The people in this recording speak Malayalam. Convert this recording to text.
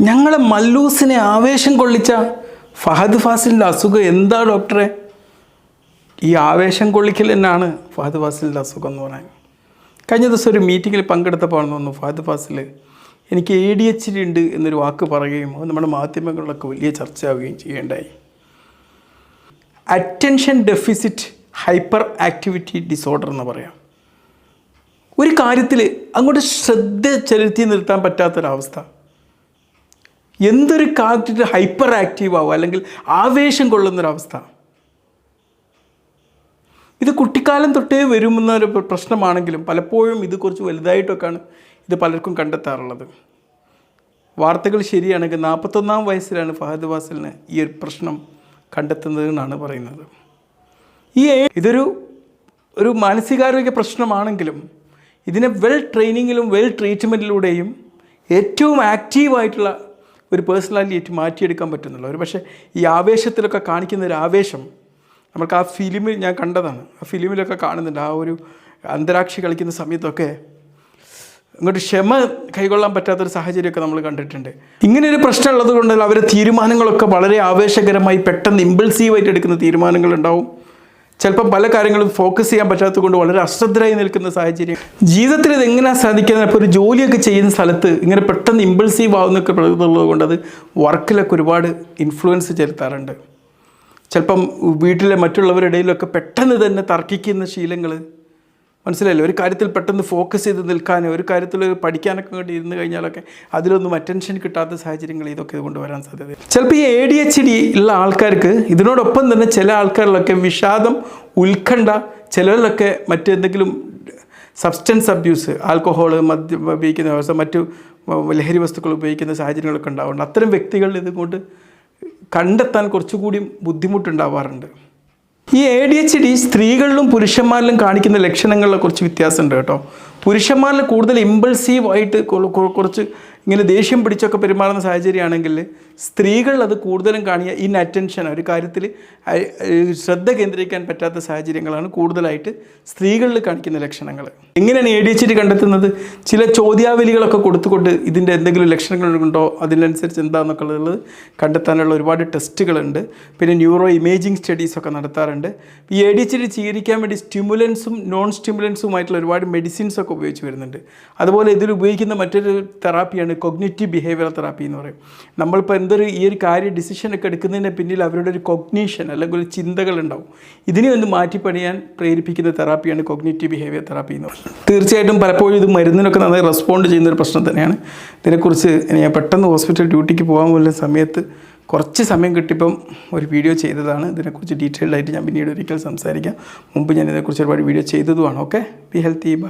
ഞങ്ങളെ മല്ലൂസിനെ ആവേശം കൊള്ളിച്ച ഫഹദ് ഫാസിലിന്റെ അസുഖം എന്താ ഡോക്ടറെ? ഈ ആവേശം കൊള്ളിക്കൽ തന്നെയാണ് ഫഹദ് ഫാസിലിന്റെ അസുഖം എന്ന് പറയാൻ കഴിഞ്ഞ ദിവസം ഒരു മീറ്റിങ്ങിൽ പങ്കെടുത്തപ്പോൾ തോന്നുന്നു ഫഹദ് ഫാസിൽ എനിക്ക് എ ഡി എച്ച് ഡി ഉണ്ട് എന്നൊരു വാക്ക് പറയുകയും അത് നമ്മുടെ മാധ്യമങ്ങളിലൊക്കെ വലിയ ചർച്ചയാവുകയും ചെയ്യേണ്ടായി. Attention deficit hyper activity disorder എന്ന് പറയാം. ഒരു കാര്യത്തിൽ അങ്ങോട്ട് ശ്രദ്ധ ചെലുത്തി നിർത്താൻ പറ്റാത്തൊരവസ്ഥ. എന്തൊരു കാറ്റ് ഹൈപ്പർ ആക്റ്റീവ് ആവുക അല്ലെങ്കിൽ ആവേശം കൊള്ളുന്നൊരവസ്ഥ. ഇത് കുട്ടിക്കാലം തൊട്ടേ വരുമെന്ന ഒരു പ്രശ്നമാണെങ്കിലും പലപ്പോഴും ഇത് കുറച്ച് വലുതായിട്ടൊക്കെയാണ് ഇത് പലർക്കും കണ്ടെത്താറുള്ളത്. വാർത്തകൾ ശരിയാണെങ്കിൽ നാൽപ്പത്തൊന്നാം വയസ്സിലാണ് ഫഹദ് വാസലിന് ഈ ഒരു പ്രശ്നം കണ്ടെത്തുന്നതെന്നാണ് പറയുന്നത്. ഈ ഇതൊരു ഒരു മാനസികാരോഗ്യ പ്രശ്നമാണെങ്കിലും ഇതിനെ വെൽ ട്രെയിനിങ്ങിലും വെൽ ട്രീറ്റ്മെന്റിലൂടെയും ഏറ്റവും ആക്റ്റീവായിട്ടുള്ള ഒരു പേഴ്സണാലിറ്റി മാറ്റിയെടുക്കാൻ പറ്റുന്നുള്ളൂ ഒരു പക്ഷേ ഈ ആവേശത്തിലൊക്കെ കാണിക്കുന്ന ഒരു ആവേശം നമുക്ക് ആ ഫിലിമിൽ ഞാൻ കണ്ടതാണ്. ആ ഫിലിമിലൊക്കെ കാണുന്നുണ്ട്. ആ ഒരു അന്തരാക്ഷി കളിക്കുന്ന സമയത്തൊക്കെ ഇങ്ങോട്ട് ക്ഷമ കൈകൊള്ളാൻ പറ്റാത്തൊരു സാഹചര്യമൊക്കെ നമ്മൾ കണ്ടിട്ടുണ്ട്. ഇങ്ങനെ ഒരു പ്രശ്നം ഉള്ളത് തീരുമാനങ്ങളൊക്കെ വളരെ ആവേശകരമായി പെട്ടെന്ന് ഇമ്പൾസീവായിട്ട് എടുക്കുന്ന തീരുമാനങ്ങളുണ്ടാവും. ചിലപ്പോൾ പല കാര്യങ്ങളും ഫോക്കസ് ചെയ്യാൻ പറ്റാത്തത് കൊണ്ട് വളരെ അശ്രദ്ധരായി നിൽക്കുന്ന സാഹചര്യം. ജീവിതത്തിൽ ഇത് എങ്ങനെയാണ് സാധിക്കുന്നത്? ഇപ്പോൾ ഒരു ജോലിയൊക്കെ ചെയ്യുന്ന സ്ഥലത്ത് ഇങ്ങനെ പെട്ടെന്ന് ഇമ്പൾസീവ് ആവുന്നൊക്കെ പ്രകൃതമുള്ളത് കൊണ്ട് അത് വർക്കിലൊക്കെ ഒരുപാട് ഇൻഫ്ലുവൻസ് ചെലുത്താറുണ്ട്. ചിലപ്പം വീട്ടിലെ മറ്റുള്ളവരുടെ ഇടയിലൊക്കെ പെട്ടെന്ന് തന്നെ തർക്കിക്കുന്ന ശീലങ്ങൾ മനസ്സിലായില്ലേ? ഒരു കാര്യത്തിൽ പെട്ടെന്ന് ഫോക്കസ് ചെയ്ത് നിൽക്കാനോ ഒരു കാര്യത്തിൽ പഠിക്കാനൊക്കെ വേണ്ടി ഇരുന്ന് കഴിഞ്ഞാലൊക്കെ അതിലൊന്നും അറ്റൻഷൻ കിട്ടാത്ത സാഹചര്യങ്ങൾ ഇതൊക്കെ ഇതുകൊണ്ട് വരാൻ സാധ്യത. ചിലപ്പോൾ ഈ എ ഡി എച്ച് ഡി ഉള്ള ആൾക്കാർക്ക് ഇതിനോടൊപ്പം തന്നെ ചില ആൾക്കാരിലൊക്കെ വിഷാദം ഉത്കണ്ഠ ചിലരിലൊക്കെ മറ്റെന്തെങ്കിലും സബ്സ്റ്റൻസ് അബ്യൂസ് ആൽക്കഹോൾ മദ്യ ഉപയോഗിക്കുന്ന അവസ്ഥ മറ്റു ലഹരി വസ്തുക്കൾ ഉപയോഗിക്കുന്ന സാഹചര്യങ്ങളൊക്കെ ഉണ്ടാവുന്നുണ്ട്. അത്തരം വ്യക്തികളിൽ ഇതുകൊണ്ട് കണ്ടെത്താൻ കുറച്ചുകൂടി ബുദ്ധിമുട്ടുണ്ടാവാറുണ്ട്. ഈ എ ഡി എച്ച് ഡി സ്ത്രീകളിലും പുരുഷന്മാരിലും കാണിക്കുന്ന ലക്ഷണങ്ങളിലെ കുറച്ച് വ്യത്യാസമുണ്ട് കേട്ടോ. പുരുഷന്മാരിൽ കൂടുതൽ ഇമ്പൾസീവ് ആയിട്ട് കുറച്ച് ഇങ്ങനെ ദേഷ്യം പിടിച്ചൊക്കെ പെരുമാറുന്ന സാഹചര്യമാണെങ്കിൽ സ്ത്രീകൾ അത് കൂടുതലും കാണിയ ഇൻ അറ്റൻഷൻ ഒരു കാര്യത്തിൽ ശ്രദ്ധ കേന്ദ്രീകരിക്കാൻ പറ്റാത്ത സാഹചര്യങ്ങളാണ് കൂടുതലായിട്ട് സ്ത്രീകളിൽ കാണിക്കുന്ന ലക്ഷണങ്ങൾ. എങ്ങനെയാണ് എ ഡി എച്ച് ഡി കണ്ടെത്തുന്നത്? ചില ചോദ്യാവലികളൊക്കെ കൊടുത്തുകൊണ്ട് ഇതിന്റെ എന്തെങ്കിലും ലക്ഷണങ്ങൾ ഉണ്ടോ? അതിനനുസരിച്ച് എന്താണെന്നൊക്കെ ഉള്ളത് കണ്ടെത്താനുള്ള ഒരുപാട് ടെസ്റ്റുകളുണ്ട്. പിന്നെ ന്യൂറോ ഇമേജിംഗ് സ്റ്റഡീസൊക്കെ നടത്താറുണ്ട്. ഈ എ ഡി എച്ച് ഡി ചികിത്സിക്കാൻ വേണ്ടി സ്റ്റിമുലൻസും നോൺ സ്റ്റിമുലൻസുമായിട്ടുള്ള ഒരുപാട് മെഡിസിൻസ് ഒക്കെ ഉപയോഗിച്ച് വരുന്നുണ്ട്. അതുപോലെ ഇതിൽ ഉപയോഗിക്കുന്ന മറ്റൊരു തെറാപ്പിയാണ് കൊഗ്നേറ്റീവ് ബിഹേവിയർ തെറാപ്പി എന്ന് പറയും. നമ്മളിപ്പോൾ എന്തൊരു ഈ ഒരു കാര്യം ഡിസിഷനൊക്കെ എടുക്കുന്നതിന് പിന്നിൽ അവരുടെ ഒരു കൊഗ്നീഷൻ അല്ലെങ്കിൽ ഒരു ചിന്തകളുണ്ടാവും ഇതിനെ ഒന്ന് മാറ്റിപ്പണിയാൻ പ്രേരിപ്പിക്കുന്ന തെറാപ്പിയാണ് കൊഗ്നേറ്റീവ് ബിഹേവിയർ തെറാപ്പി എന്ന് പറയുന്നത് തീർച്ചയായിട്ടും പലപ്പോഴും ഇത് മരുന്നിനൊക്കെ നന്നായി റെസ്പോണ്ട് ചെയ്യുന്ന ഒരു പ്രശ്നം തന്നെയാണ്. ഇതിനെക്കുറിച്ച് ഞാൻ പെട്ടെന്ന് ഹോസ്പിറ്റൽ ഡ്യൂട്ടിക്ക് പോകാൻ പോലും സമയത്ത് കുറച്ച് സമയം കിട്ടിയപ്പം ഒരു വീഡിയോ ചെയ്തതാണ്. ഇതിനെക്കുറിച്ച് ഡീറ്റെയിൽഡായിട്ട് ഞാൻ പിന്നീട് ഒരിക്കൽ സംസാരിക്കാം. മുമ്പ് ഞാൻ ഇതിനെക്കുറിച്ച് ഒരുപാട് video ചെയ്തതുമാണ്. Okay be healthy bye